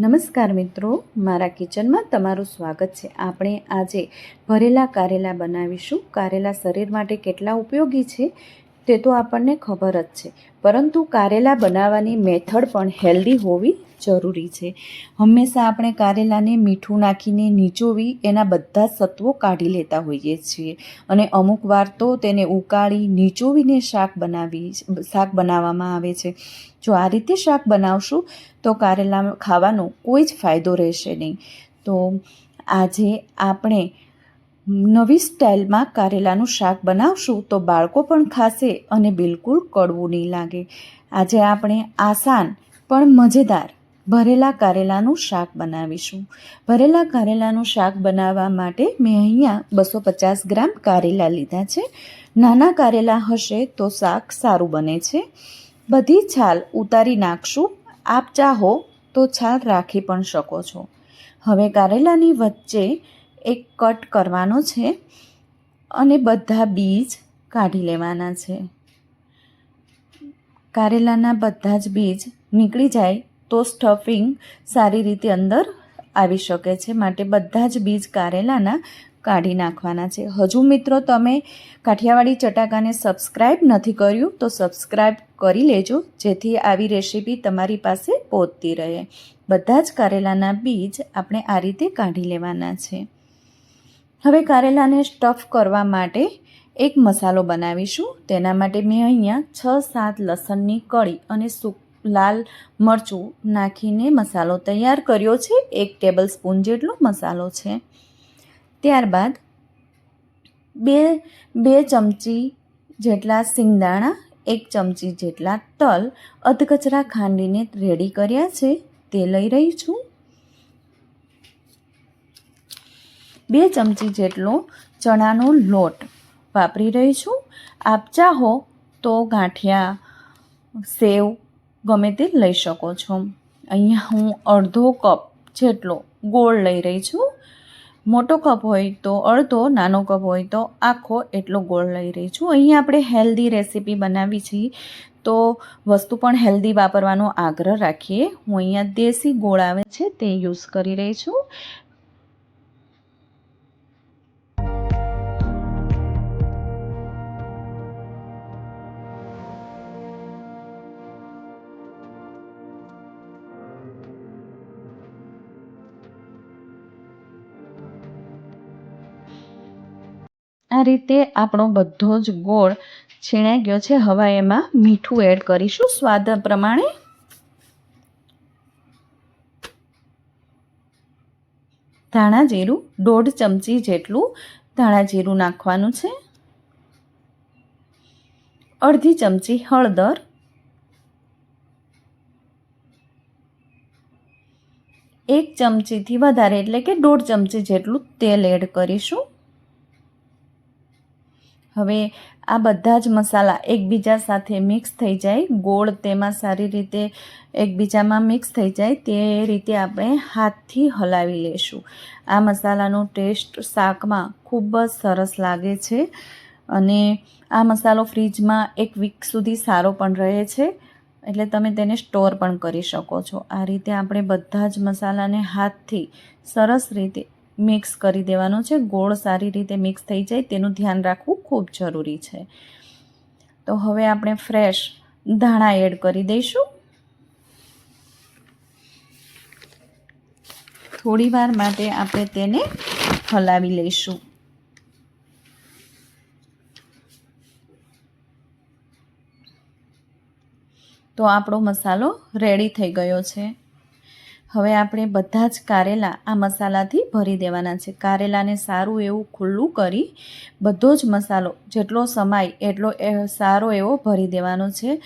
નમસ્કાર મિત્રો, મારા કિચનમાં તમારું સ્વાગત છે. આપણે આજે ભરેલા કારેલા બનાવીશું. કારેલા શરીર માટે કેટલા ઉપયોગી છે? તે તો આપણને ખબર જ છે. પરંતુ કારેલા બનાવવાની મેથડ પણ હેલ્ધી હોવી જરૂરી છે. હંમેશા આપણે કારેલાને મીઠું નાખીને નીચોવી એના બધા સત્વો કાઢી લેતા હોઈએ છીએ. અને અમુક વાર તો તેને ઉકાળી નીચોવીને શાક બનાવી, શાક બનાવવામાં આવે છે. જો આ રીતે શાક બનાવશું તો કારેલા ખાવાનો કોઈ જ ફાયદો રહેશે નહીં. તો આજે આપણે નવી સ્ટાઇલમાં કારેલાનું શાક બનાવશું તો બાળકો પણ ખાશે અને બિલકુલ કડવું નહીં લાગે. આજે આપણે આસાન પણ મજેદાર ભરેલા કારેલાનું શાક બનાવીશું. ભરેલા કારેલાનું શાક બનાવવા માટે મેં અહીંયા બસો પચાસ ગ્રામ કારેલા લીધા છે. નાના કારેલા હશે તો શાક સારું બને છે. બધી છાલ ઉતારી નાખશું. આપ ચાહો તો છાલ રાખી પણ શકો છો. હવે કારેલાની વચ્ચે એક કટ કરવાનો છે અને બધા બીજ કાઢી લેવાના છે. કારેલાના બધા જ બીજ નીકળી જાય તો સ્ટફિંગ સારી રીતે અંદર આવી શકે છે. માટે બધા જ બીજ કારેલાના કાઢી નાખવાના છે. હજુ મિત્રો તમે કાઠિયાવાડી ચટાકાને સબસ્ક્રાઈબ નથી કર્યું તો સબસ્ક્રાઈબ કરી લેજો, જેથી આવી રેસીપી તમારી પાસે પહોંચતી રહે. બધા જ કારેલાના બીજ આપણે આ રીતે કાઢી લેવાના છે. હવે કારેલાને સ્ટફ કરવા માટે એક મસાલો બનાવીશું. તેના માટે મેં અહીંયા છ, સાત લસણની કળી અને સૂક લાલ મરચું નાખીને મસાલો તૈયાર કર્યો છે. એક ટેબલ સ્પૂન જેટલો મસાલો છે. ત્યારબાદ બે બે ચમચી જેટલા સિંગદાણા, એક ચમચી જેટલા તલ અધકચરા ખાંડીને રેડી કર્યા છે. તે લઈ રહી છું. બે ચમચી જેટલો ચણાનો લોટ વાપરી રહી છું. આપ ચાહો તો ગાંઠિયા, સેવ ગમે તે લઈ શકો છો. અહીંયા હું અડધો કપ જેટલો ગોળ લઈ રહી છું. મોટો કપ હોય તો અડધો, નાનો કપ હોય તો આખો એટલો ગોળ લઈ રહી છું. અહીંયા આપણે હેલ્ધી રેસીપી બનાવી છીએ તો વસ્તુ પણ હેલ્ધી વાપરવાનો આગ્રહ રાખીએ. હું અહીંયા દેશી ગોળ આવે છે તે યુઝ કરી રહી છું. રીતે આપણો બધો જ ગોળ છીણાઈ ગયો છે. હવે એમાં મીઠું એડ કરીશું સ્વાદ પ્રમાણે. ધાણા જીરું દોઢ ચમચી જેટલું ધાણા જીરું નાખવાનું છે. અડધી ચમચી હળદર. એક ચમચીથી વધારે એટલે કે દોઢ ચમચી જેટલું તેલ એડ કરીશું. હવે આ બધા જ મસાલા એકબીજા સાથે મિક્સ થઈ જાય. ગોળ તેમાં સારી રીતે એકબીજામાં મિક્સ થઈ જાય. તે રીતે આપણે હાથથી હલાવી લેશું. આ મસાલાનો ટેસ્ટ શાકમાં ખૂબ જ સરસ લાગે છે અને આ મસાલો ફ્રીજમાં એક વીક સુધી સારો પણ રહે છે. એટલે તમે તેને સ્ટોર પણ કરી શકો છો. આ રીતે આપણે બધા જ મસાલાને હાથથી સરસ રીતે મિક્સ કરી દેવાનો છે. ગોળ સારી રીતે મિક્સ થઈ જાય તેનું ધ્યાન રાખવું ખૂબ જરૂરી છે. તો હવે આપણે ફ્રેશ ધાણા એડ કરી દઈશું. થોડી વાર માટે આપણે તેને હલાવી લઈશું. તો આપણો મસાલો રેડી થઈ ગયો છે. હવે આપણે બધા જ કારેલા આ મસાલાથી ભરી દેવાના છે. કારેલાને સારું એવું ખુલ્લું કરી બધો જ મસાલો, જેટલો સમાય એટલો સારો એવો ભરી દેવાનો છે.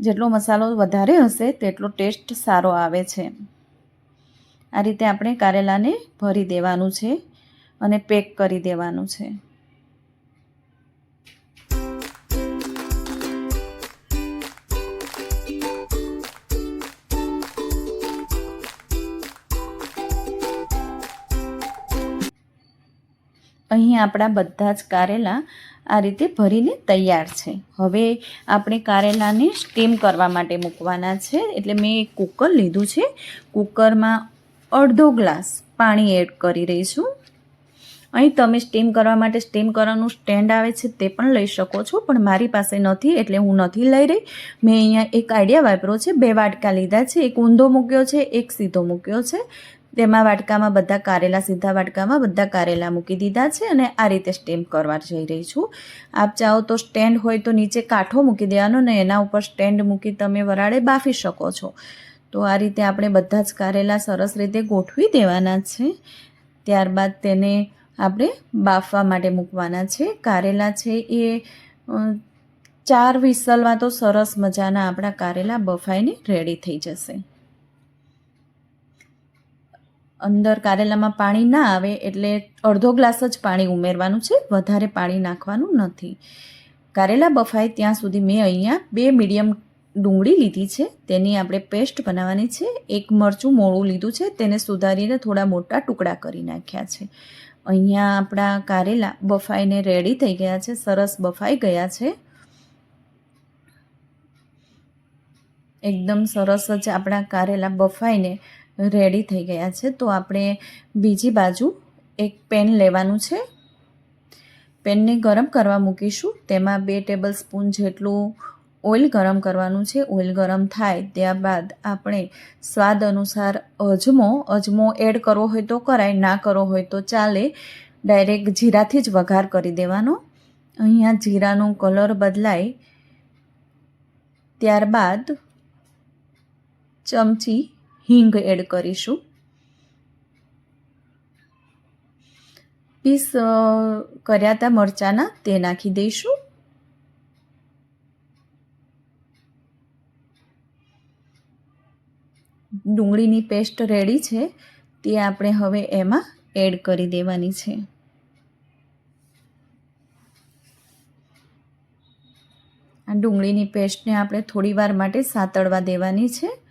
જેટલો મસાલો વધારે હશે તેટલો ટેસ્ટ સારો આવે છે. આ રીતે આપણે કારેલાને ભરી દેવાનું છે અને પેક કરી દેવાનું છે. અહીં આપણા બધા જ કારેલા આ રીતે ભરીને તૈયાર છે. હવે આપણે કારેલાને સ્ટીમ કરવા માટે મૂકવાના છે. એટલે મેં એક કુકર લીધું છે. કુકરમાં અડધો ગ્લાસ પાણી એડ કરી રહી છું. અહીં તમે સ્ટીમ કરવા માટે સ્ટીમ કરવાનું સ્ટેન્ડ આવે છે તે પણ લઈ શકો છો, પણ મારી પાસે નથી એટલે હું નથી લઈ રહી. મેં અહીંયા એક આઈડિયા વાપર્યો છે. બે વાટકા લીધા છે. એક ઊંધો મૂક્યો છે, એક સીધો મૂક્યો છે. તેમાં વાટકામાં બધા કારેલા, સીધા વાટકામાં બધા કારેલા મૂકી દીધા છે અને આ રીતે સ્ટેમ્પ કરવા જઈ રહી છું. આપ ચાહો તો સ્ટેન્ડ હોય તો નીચે કાંઠો મૂકી દેવાનો ને એના ઉપર સ્ટેન્ડ મૂકી તમે વરાળે બાફી શકો છો. તો આ રીતે આપણે બધા જ કારેલા સરસ રીતે ગોઠવી દેવાના છે. ત્યારબાદ તેને આપણે બાફવા માટે મૂકવાના છે. કારેલા છે એ ચાર વિસલમાં તો સરસ મજાના આપણા કારેલા બફાઈને રેડી થઈ જશે. અંદર કારેલામાં પાણી ના આવે એટલે અડધો ગ્લાસ જ પાણી ઉમેરવાનું છે, વધારે પાણી નાખવાનું નથી. કારેલા બફાય ત્યાં સુધી મેં અહીંયા બે મીડિયમ ડુંગળી લીધી છે, તેની આપણે પેસ્ટ બનાવવાની છે, એક મરચું મોળું લીધું છે, તેને સુધારીને થોડા મોટા ટુકડા કરી નાખ્યા છે. અહીંયા આપણા કારેલા બફાઈને રેડી થઈ ગયા છે, સરસ બફાઈ ગયા છે. એકદમ સરસ જ આપણા કારેલા બફાઈને રેડી થઈ ગયા છે. તો આપણે બીજી બાજુ એક પેન લેવાનું છે. પેનને ગરમ કરવા મૂકીશું. તેમાં બે ટેબલ સ્પૂન જેટલું ઓઇલ ગરમ કરવાનું છે. ઓઇલ ગરમ થાય ત્યારબાદ આપણે સ્વાદ અનુસાર અજમો અજમો એડ કરવો હોય તો કરાય, ના કરવો હોય તો ચાલે. ડાયરેક્ટ જીરાથી જ વઘાર કરી દેવાનો. અહીંયા જીરાનો કલર બદલાય ત્યારબાદ ચમચી હિંગ એડ કરીશું. પીસ કર્યા હતા મરચાંના તે નાખી દઈશું. ડુંગળીની પેસ્ટ રેડી છે, તે આપણે હવે એમાં એડ કરી દેવાની છે. આ ડુંગળીની પેસ્ટને આપણે થોડી વાર માટે સાતળવા દેવાની છે.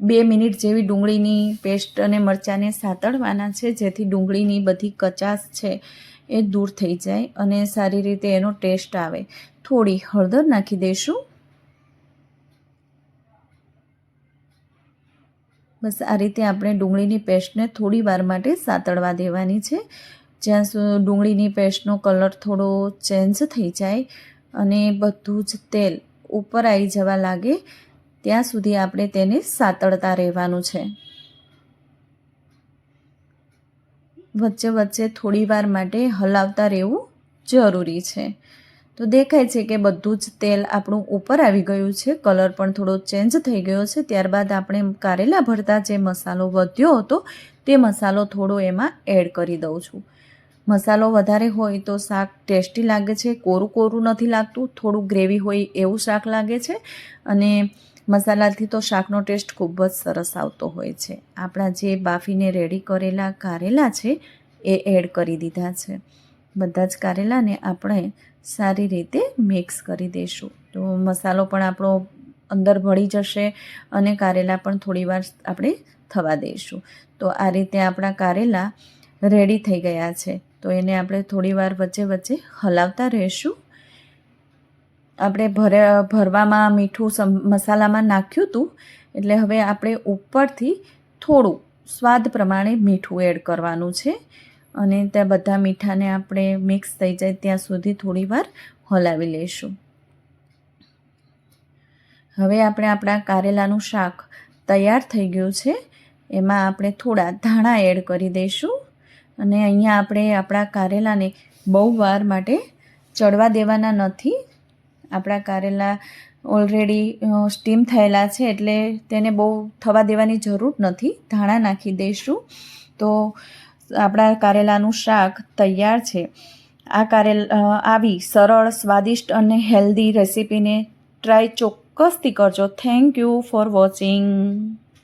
બે મિનિટ જેવી ડુંગળીની પેસ્ટ અને મરચાંને સાતળવાના છે, જેથી ડુંગળીની બધી કચાશ છે એ દૂર થઈ જાય અને સારી રીતે એનો ટેસ્ટ આવે. થોડી હળદર નાખી દઈશું. બસ આ રીતે આપણે ડુંગળીની પેસ્ટને થોડી વાર માટે સાતળવા દેવાની છે. જ્યાં ડુંગળીની પેસ્ટનો કલર થોડો ચેન્જ થઈ જાય અને બધું જ તેલ ઉપર આવી જવા લાગે ત્યાં સુધી આપણે તેને સાતળતા રહેવાનું છે. વચ્ચે વચ્ચે થોડી વાર માટે હલાવતા રહેવું જરૂરી છે. તો દેખાય છે કે બધું જ તેલ આપણું ઉપર આવી ગયું છે. કલર પણ થોડો ચેન્જ થઈ ગયો છે. ત્યારબાદ આપણે કારેલા ભરતા જે મસાલો વધ્યો હતો, તે મસાલો થોડો એમાં એડ કરી દઉં છું. મસાલો વધારે હોય તો શાક ટેસ્ટી લાગે છે. કોરું કોરું નથી લાગતું. થોડું ગ્રેવી હોય એવું શાક લાગે છે. અને મસાલાથી તો શાકનો ટેસ્ટ ખૂબ જ સરસ આવતો હોય છે. આપણા જે બાફીને રેડી કરેલા કારેલા છે, એ એડ કરી દીધા છે. બધા જ કારેલાને આપણે સારી રીતે મિક્સ કરી દઈશું. તો મસાલો પણ આપણો અંદર ભળી જશે અને કારેલા પણ થોડીવાર આપણે થવા દઈશું. તો આ રીતે આપણા કારેલા રેડી થઈ ગયા છે. તો એને આપણે થોડીવાર વચ્ચે વચ્ચે હલાવતા રહીશું. આપણે ભરે, ભરવામાં મીઠું મસાલામાં નાખ્યું હતું, એટલે હવે આપણે ઉપરથી થોડું સ્વાદ પ્રમાણે મીઠું એડ કરવાનું છે. અને ત્યાં બધા મીઠાને આપણે મિક્સ થઈ જાય ત્યાં સુધી થોડીવાર હલાવી લઈશું. હવે આપણે આપણા કારેલાનું શાક તૈયાર થઈ ગયું છે. એમાં આપણે થોડા ધાણા એડ કરી દઈશું. અને અહીંયા આપણે આપણા કારેલાને બહુ વાર માટે ચડવા દેવાના નથી. આપણા કારેલા ઓલરેડી સ્ટીમ થયેલા છે એટલે તેને બહુ થવા દેવાની જરૂર નથી. ધાણા નાખી દઈશું. તો આપણા કારેલાનું શાક તૈયાર છે. આ કારેલ આવી સરળ, સ્વાદિષ્ટ અને હેલ્ધી રેસીપીને ટ્રાય ચોક્કસથી કરજો. Thank you for watching